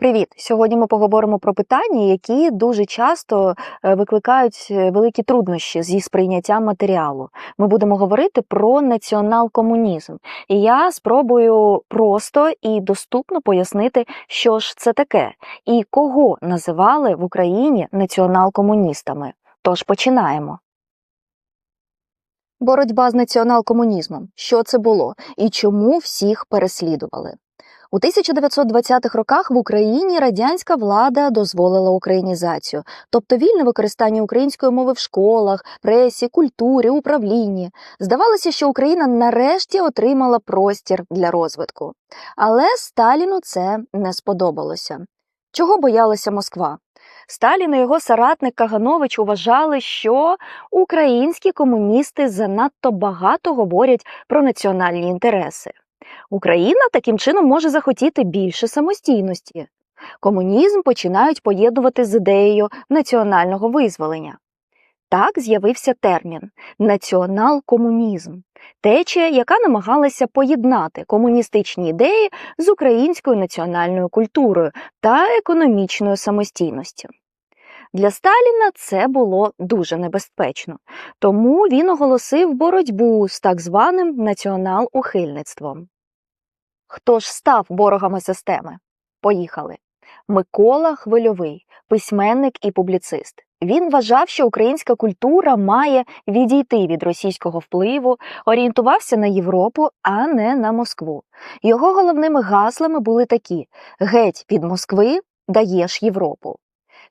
Привіт! Сьогодні ми поговоримо про питання, які дуже часто е, викликають е, великі труднощі зі сприйняттям матеріалу. Ми будемо говорити про націонал-комунізм. І я спробую просто і доступно пояснити, що ж це таке, і кого називали в Україні націонал-комуністами. Тож починаємо. Боротьба з націонал-комунізмом. Що це було і чому всіх переслідували? У 1920-х роках в Україні радянська влада дозволила українізацію, тобто вільне використання української мови в школах, пресі, культурі, управлінні. Здавалося, що Україна нарешті отримала простір для розвитку. Але Сталіну це не сподобалося. Чого боялася Москва? Сталін і його соратник Каганович вважали, що українські комуністи занадто багато говорять про національні інтереси. Україна таким чином може захотіти більше самостійності. Комунізм починають поєднувати з ідеєю національного визволення. Так з'явився термін націонал-комунізм, течія, яка намагалася поєднати комуністичні ідеї з українською національною культурою та економічною самостійністю. Для Сталіна це було дуже небезпечно, тому він оголосив боротьбу з так званим націонал-ухильництвом. Хто ж став ворогами системи? Поїхали. Микола Хвильовий, письменник і публіцист. Він вважав, що українська культура має відійти від російського впливу, орієнтувався на Європу, а не на Москву. Його головними гаслами були такі: геть від Москви даєш Європу.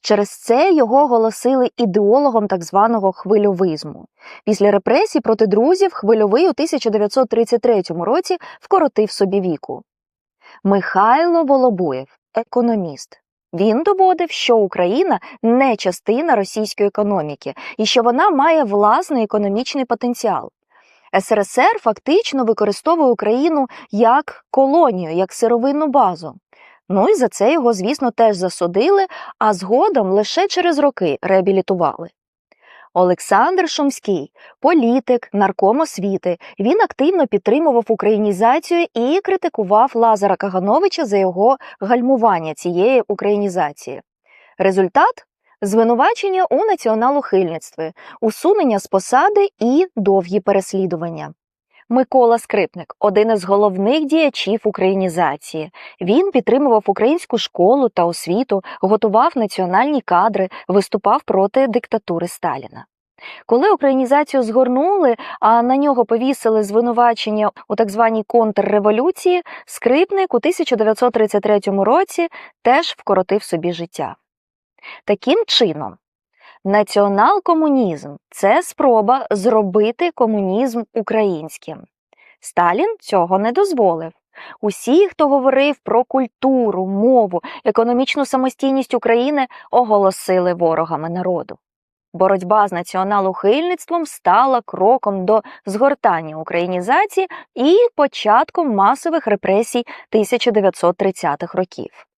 Через це його оголосили ідеологом так званого хвильовизму. Після репресій проти друзів хвильовий у 1933 році вкоротив собі віку. Михайло Волобуєв, економіст. Він доводив, що Україна не частина російської економіки і що вона має власний економічний потенціал. СРСР фактично використовує Україну як колонію, як сировинну базу. Ну і за це його, звісно, теж засудили, а згодом лише через роки реабілітували. Олександр Шумський, політик, нарком освіти. Він активно підтримував українізацію і критикував Лазара Кагановича за його гальмування цієї українізації. Результат звинувачення у націоналухильництві, усунення з посади і довгі переслідування. Микола Скрипник один із головних діячів українізації. Він підтримував українську школу та освіту, готував національні кадри, виступав проти диктатури Сталіна. Коли українізацію згорнули, а на нього повісили звинувачення у так званій контрреволюції, скрипник у 1933 році теж вкоротив собі життя. Таким чином, Націонал-комунізм це спроба зробити комунізм українським. Сталін цього не дозволив. Усі, хто говорив про культуру, мову, економічну самостійність України, оголосили ворогами народу. Боротьба з націоналухильництвом стала кроком до згортання українізації і початком масових репресій 1930-х років.